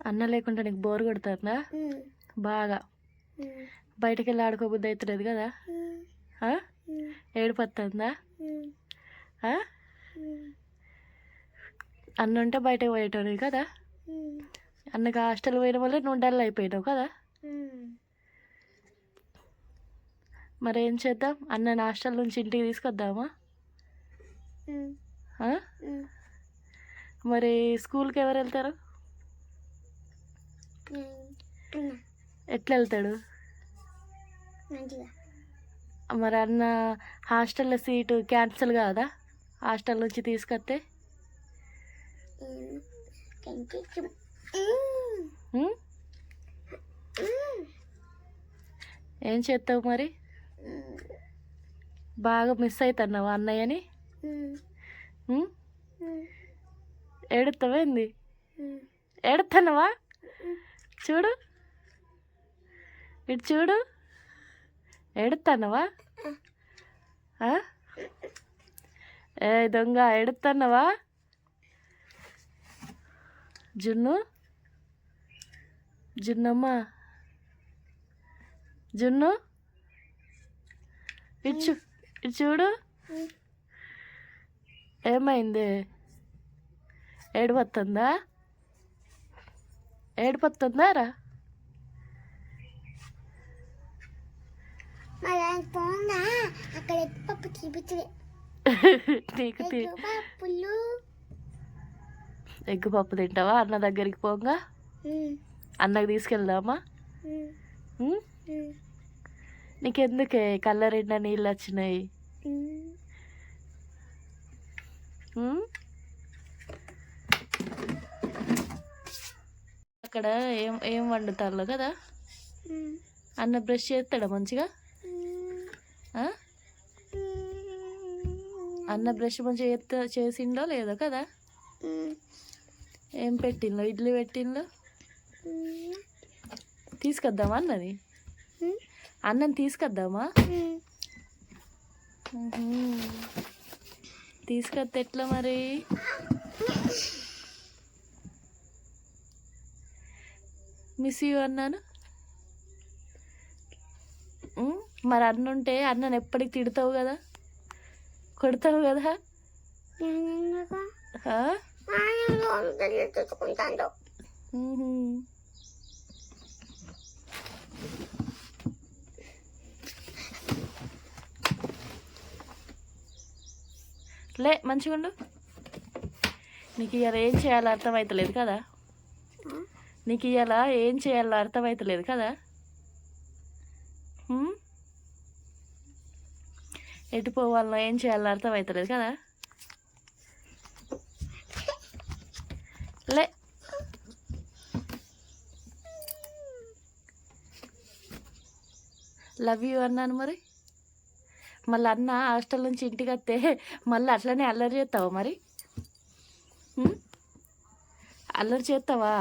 అన్న లేకుండా నీకు బోర్ కొడుతుందా? బాగా. బయటికి వెళ్ళి ఆడుకోబుద్ది అవుతలేదు కదా? ఉమ్, ఆ? ఉమ్, ఏడుపు వస్తుందా ఉమ్, ఆ? ఉమ్, అన్న ఉంటే బయటకు పోయేటోనివి కదా? అన్నకి హాస్టల్ పోయిన వల్ల నువ్వు డల్ అయిపోయినావు కదా. మరి ఏం చేద్దాం? అన్నని హాస్టల్ నుంచి ఇంటికి తీసుకొద్దామా. మరి స్కూల్కి ఎవరు వెళ్తారు? ఎట్లా వెళ్తాడు మరి అన్న హాస్టల్లో సీటు క్యాన్సిల్ కాదా? హాస్టల్ నుంచి తీసుకొస్తే ఏం? చేస్తావు మరి? బాగా మిస్ అవుతున్నావు అన్నయ్యని? ఉమ్. ఏడుతున్నావా చూడు. ఇటు చూడు. ఏడుతున్నావా ఏ దొంగ ఏడుతున్నావా జున్ను? జున్నమ్మ? జున్ను? ఇచ్చు ఇటు చూడు. ఏమైంది? ఏడిపోతుందా? ఏడిపోతుందా? రా. అక్కడ ఎగ్ పప్పు చూపించలే నీకు తి- ఎగ్ పప్పులు. ఎగ్ పప్పు తింటావా? అన్న దగ్గరికి పోగా? అన్నకి తీసుకెళ్దామా? నీకెందుకే కళ్ళ నిండా నీళ్ళు వచ్చినాయి? అక్కడ ఏం ఏం వండుతారు కదా? అన్న బ్రష్ చేస్తాడా మంచిగా. అన్న బ్రష్ మంచిగా చేసిండో లేదో కదా? ఏం పెట్టిందో ఇడ్లీ పెట్టిందో తీసుకొద్దామా అన్నది? అన్నం తీసుకొద్దామా? తీసుకొస్తే ఎట్లా మరి? మిస్ యూ అన్నాను. మరి అన్న ఉంటే అన్నను ఎప్పటికి తిడతావు కదా? కొడతావు కదా. లే మంచిగా ఉండు. నీకు ఇవాళ ఏం చేయాలో అర్థమవుతలేదు కదా? నీకు ఇవాళ ఏం చేయాలో అర్థమవుతలేదు కదా? ఎటు పోవాలనో ఏం చేయాలో అర్థమవుతలేదు కదా? లే. లవ్ యూ అన్నాను మరి. మళ్ళీ అన్న హాస్టల్ నుంచి ఇంటికి వస్తే మళ్ళీ అట్లనే అల్లరి చేస్తావా మరి? అల్లరి చేస్తావా?